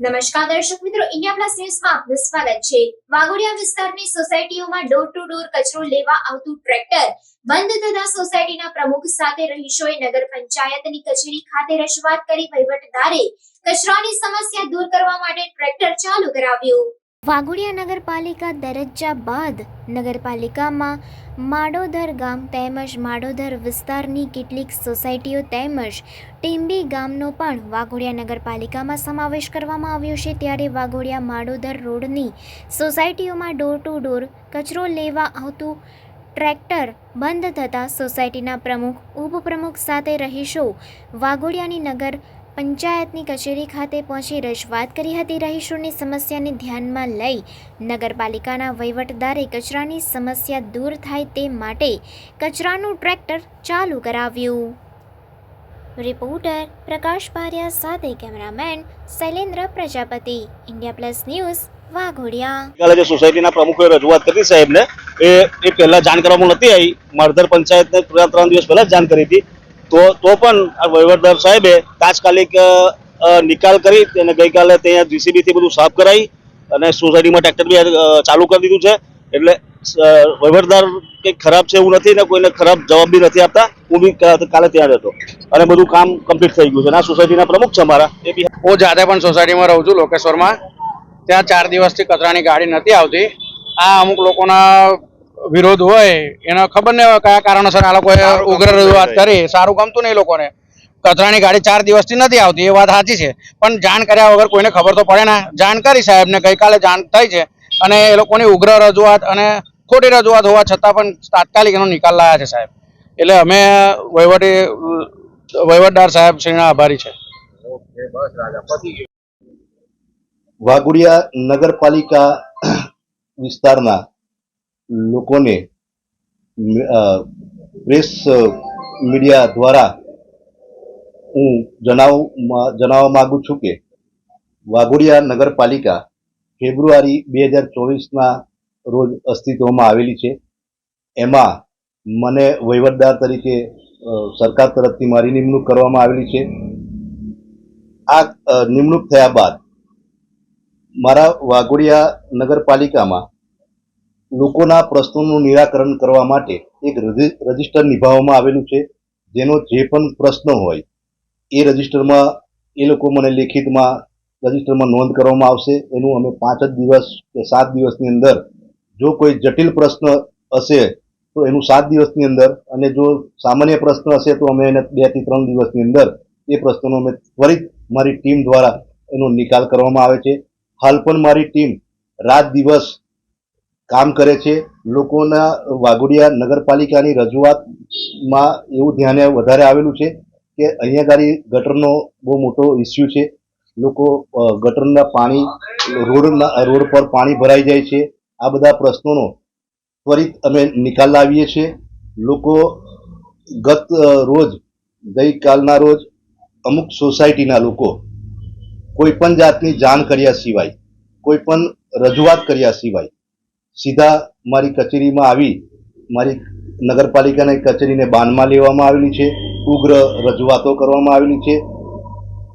નમસ્કાર દર્શક મિત્રો ઇન્ડિયા પ્લસ ન્યૂઝમાં આપનું સ્વાગત છે. વાઘોડિયા વિસ્તારની સોસાયટીઓમાં ડોર ટુ ડોર કચરો લેવા આવતું ટ્રેક્ટર બંધ થતા સોસાયટીના પ્રમુખ સાથે રહીશોએ નગર પંચાયતની કચેરી ખાતે રજૂઆત કરી વહીવટદારે કચરાની સમસ્યા દૂર કરવા માટે ટ્રેક્ટર ચાલુ કરાવ્યું. વાઘોડિયા નગરપાલિકા દરજ્જા બાદ નગરપાલિકામાં માડોદર ગામ તેમજ માડોદર વિસ્તારની કેટલીક સોસાયટીઓ તેમજ ટીંબી ગામનો પણ વાઘોડિયા નગરપાલિકામાં સમાવેશ કરવામાં આવ્યો છે. ત્યારે વાઘોડિયા માડોદર રોડની સોસાયટીઓમાં ડોર ટુ ડોર કચરો લેવા આવતું ટ્રેક્ટર બંધ થતાં સોસાયટીના પ્રમુખ, ઉપપ્રમુખ સાથે રહીશો વાઘોડિયાની નગર પંચાયતની કચેરી ખાતે પહોંચી રજૂઆત કરી હતી. રહીશોની સમસ્યાને ધ્યાનમાં લઈ નગરપાલિકાના વહીવટદારે કચરાની સમસ્યા દૂર થાય તે માટે કચરાનું ટ્રેક્ટર ચાલુ કરાવ્યું. રિપોર્ટર પ્રકાશ પારિયા સાથે cameraman Shailendra Prajapati, India plus news, Vaghodia. જે સોસાયટીના પ્રમુખે રજૂઆત કરી સાહેબને, એ એ પહેલા જાણ કરવામાં નથી આવી. મારધર પંચાયતને ત્રણ ત્રણ દિવસ પહેલા જાણ કરી હતી. તો તો પણ વહીવટદાર સાહેબે તાત્કાલિક નિકાલ કરી અને ગઈકાલે ત્યાં જીસીબીથી બધું સાફ કરાવી અને સોસાયટીમાં ટ્રેક્ટર બી ચાલુ કરી દીધું છે. એટલે વહીવટદાર કંઈક ખરાબ છે એવું નથી ને કોઈને ખરાબ જવાબ બી નથી આપતા, હું બી કાલે ત્યાં રહેતો અને બધું કામ કમ્પ્લીટ થઈ ગયું છે. આ સોસાયટીના પ્રમુખ છે અમારા એ બી હું જાતે પણ સોસાયટીમાં રહું છું, લોકેશ્વરમાં. ત્યાં ચાર દિવસથી કચરાની ગાડી નથી આવતી. આ અમુક લોકોના વિરોધ હોય એનો ખબર નહીં હોય કયા કારણોસર આ લોકોએ ઉગ્ર રજૂઆત કરી. સારું ગમતું નહીં એ લોકોને. કચરાની ગાડી ચાર દિવસથી નથી આવતી એ વાત સાચી છે. પણ જાણ કર્યા વગર કોઈને ખબર તો પડે ના. જાણ કરી સાહેબને ગઈકાલે જાણ થઈ છે. અને એ લોકોની ઉગ્ર રજૂઆત અને ખોટી રજૂઆત હોવા છતાં પણ તાત્કાલિક એનો નિકાલ લાયા છે સાહેબ. એટલે અમે વહીવટી વહીવટદાર સાહેબ શ્રીના આભારી છે. વાઘોડિયા નગરપાલિકા વિસ્તારના લોકોને પ્રેસ મીડિયા દ્વારા હું જણાવવા જણાવવા માગું છું કે વાઘોડિયા નગરપાલિકા ફેબ્રુઆરી બે હજાર ચોવીસના રોજ અસ્તિત્વમાં આવેલી છે. એમાં મને વહીવટદાર તરીકે સરકાર તરફથી મારી નિમણૂક કરવામાં આવેલી છે. આ નિમણૂક થયા બાદ મારા વાઘોડિયા નગરપાલિકામાં લોકોના પ્રશ્નોનું નિરાકરણ કરવા માટે એક રજિ- રજિસ્ટર નિભાવવામાં આવેલું છે, જેનો જે પણ પ્રશ્ન હોય, એ રજિસ્ટરમાં, એ લોકો મને લેખિતમાં રજિસ્ટરમાં નોંધ કરવામાં આવશે. એનું અમે પાંચ જ દિવસ કે સાત દિવસની અંદર, જો કોઈ જટિલ પ્રશ્ન હશે, તો એનું સાત દિવસની અંદર અને જો સામાન્ય પ્રશ્ન હશે, તો અમે એને બેથી ત્રણ દિવસની અંદર એ પ્રશ્નનો અમે ત્વરિત મારી ટીમ દ્વારા એનો નિકાલ કરવામાં આવે છે. હાલ પણ મારી ટીમ રાત દિવસ કામ કરે છે. લોકોના વાઘોડિયા નગરપાલિકાની રજૂઆતમાં એવું ધ્યાને વધારે આવેલું છે કે અહીંયા ગાડી ગટરનો બહુ મોટો ઇસ્યુ છે. લોકો ગટરના પાણી, રોડના, રોડ પર પાણી ભરાઈ જાય છે. આ બધા પ્રશ્નોનો ત્વરિત અમે નિકાલ લાવીએ છીએ. લોકો ગત રોજ, ગઈકાલના રોજ અમુક સોસાયટીના લોકો કોઈ પણ જાતની જાણ કર્યા સિવાય, કોઈ પણ રજૂઆત કર્યા સિવાય સીધા મારી કચેરીમાં આવી, મારી નગરપાલિકાની કચેરીને બાનમાં લેવામાં આવેલી છે, ઉગ્ર રજૂઆતો કરવામાં આવેલી છે.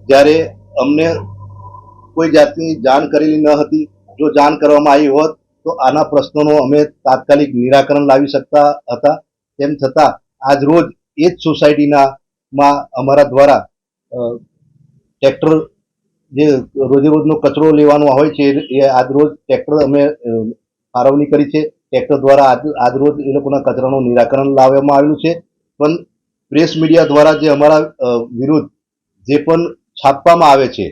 જ્યારે અમને કોઈ જાતની જાણ કરેલી ન હતી, જો જાણ કરવામાં આવી હોત, તો આના પ્રશ્નોનો અમે તાત્કાલિક નિરાકરણ લાવી શકતા હતા. તેમ છતાં, આજ રોજ એ જ સોસાયટીના માં અમારા દ્વારા ટ્રેક્ટર જે રોજે રોજનો કચરો લેવાનો હોય છે, એ આજ રોજ ટ્રેક્ટર અમે ફાળવણી કરી છે. ટ્રેક્ટર દ્વારા આજ, આજરોજ એ લોકોના કચરાનું નિરાકરણ લાવવામાં આવેલું છે. પણ પ્રેસ મીડિયા દ્વારા જે અમારા વિરુદ્ધ જે પણ છાપવામાં આવે છે,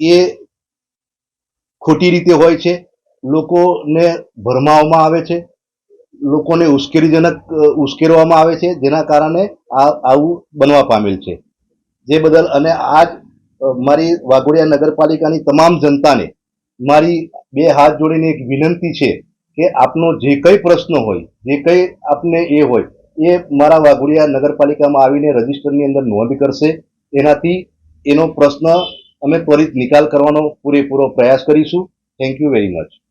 એ ખોટી રીતે હોય છે. લોકોને ભરમાવવામાં આવે છે. લોકોને ઉશ્કેરીજનક ઉશ્કેરવામાં આવે છે. જેના કારણે આ, આવું બનવા પામેલ છે. જે બદલ અને આજ મારી વાઘોડિયા નગરપાલિકાની તમામ જનતાને મારી બે હાથ જોડીને એક વિનંતી છે કે આપનો જે કંઈ પ્રશ્ન હોય, જે કંઈ આપને એ હોય, એ મારા વાઘોડિયા નગરપાલિકામાં આવીને રજિસ્ટરની અંદર નોંધ કરશે. એનાથી એનો પ્રશ્ન અમે ત્વરિત નિકાલ કરવાનો પૂરેપૂરો પ્રયાસ કરીશું. Thank you very much